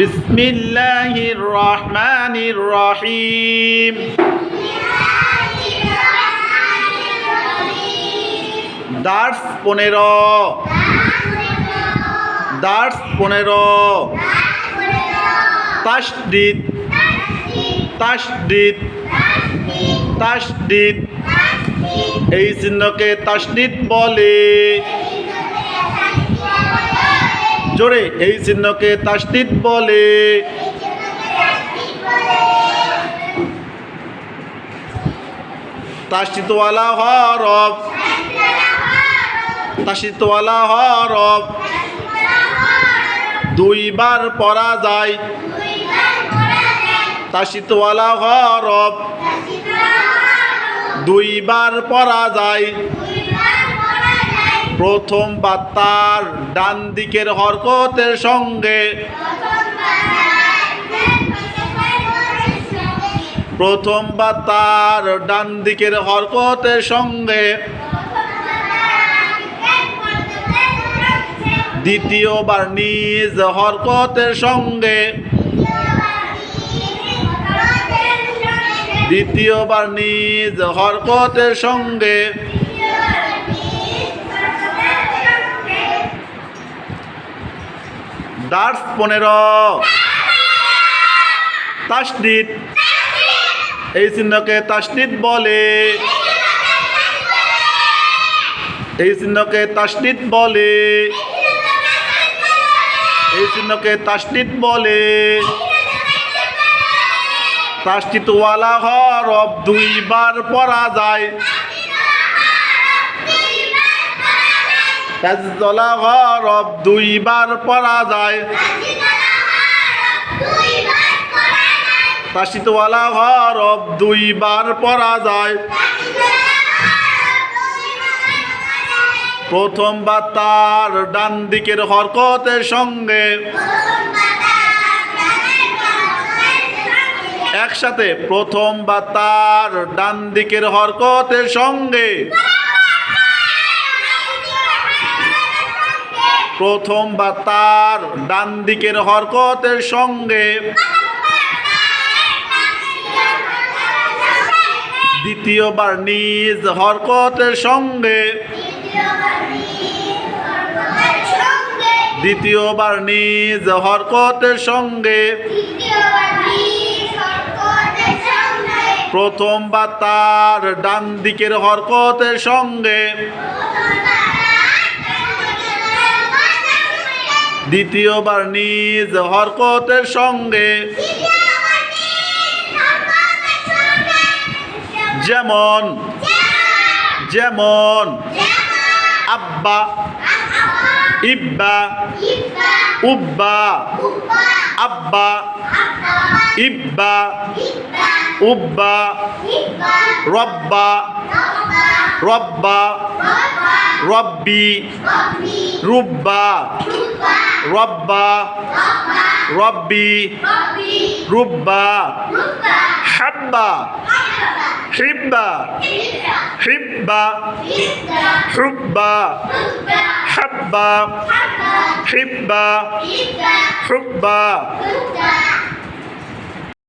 بسم الله الرحمن الرحيم দার্স পনেরো দার্স পনেরো তাসদিদ তাসদিদ তাসদিদ এই চিহ্নকে তাসদিদ বলে জোরে এই চিহ্নকে তাসদিদ বলে। তাসদিদওয়ালা হরফ। তাসদিদওয়ালা হরফ। দুইবার পড়া যায়। তাসদিদওয়ালা হরফ। দুইবার পড়া যায়। প্রথম বার্তার ডান দিকের হরকতের সঙ্গে। প্রথম বার্তার ডান দিকের হরকতের সঙ্গে। দ্বিতীয়বার নিজ হরকতের সঙ্গে। দ্বিতীয়বার নিজ হরকতের সঙ্গে। দার্স পনেরো। তাসদিদ এই চিহ্নকে তাসদিদ বলে। এই চিহ্নকে তাসদিদ বলে। এই চিহ্নকে তাসদিদ বলে। তাসদিদওয়ালা হরফ দুইবার পড়া যায়। তাসদিদওয়ালা হরফ দুইবার পড়া যায়। তাসদিদওয়ালা হরফ দুইবার পড়া যায়। প্রথম বার্তার ডান দিকের হরকতের সঙ্গে একসাথে প্রথম বা তার ডান দিকের হরকতের সঙ্গে প্রথম বা তার ডান দিকের হরকতের সঙ্গে। দ্বিতীয়বার নিজ হরকতের সঙ্গে। দ্বিতীয়বার নিজ হরকতের সঙ্গে। প্রথম বা তার ডান দিকের হরকতের সঙ্গে। দ্বিতীয়বার নিজ হরকতের সঙ্গে যেমন যেমন আব্বা ইব্বা উব্বা আব্বা ইব্বা উব্বা রব্বা রব্বা রব্বি রুব্বা রব্বা রব্বি রুব্বা হাব্বা হিব্বা হিব্বা হুব্বা হাব্বা হিব্বা হুব্বা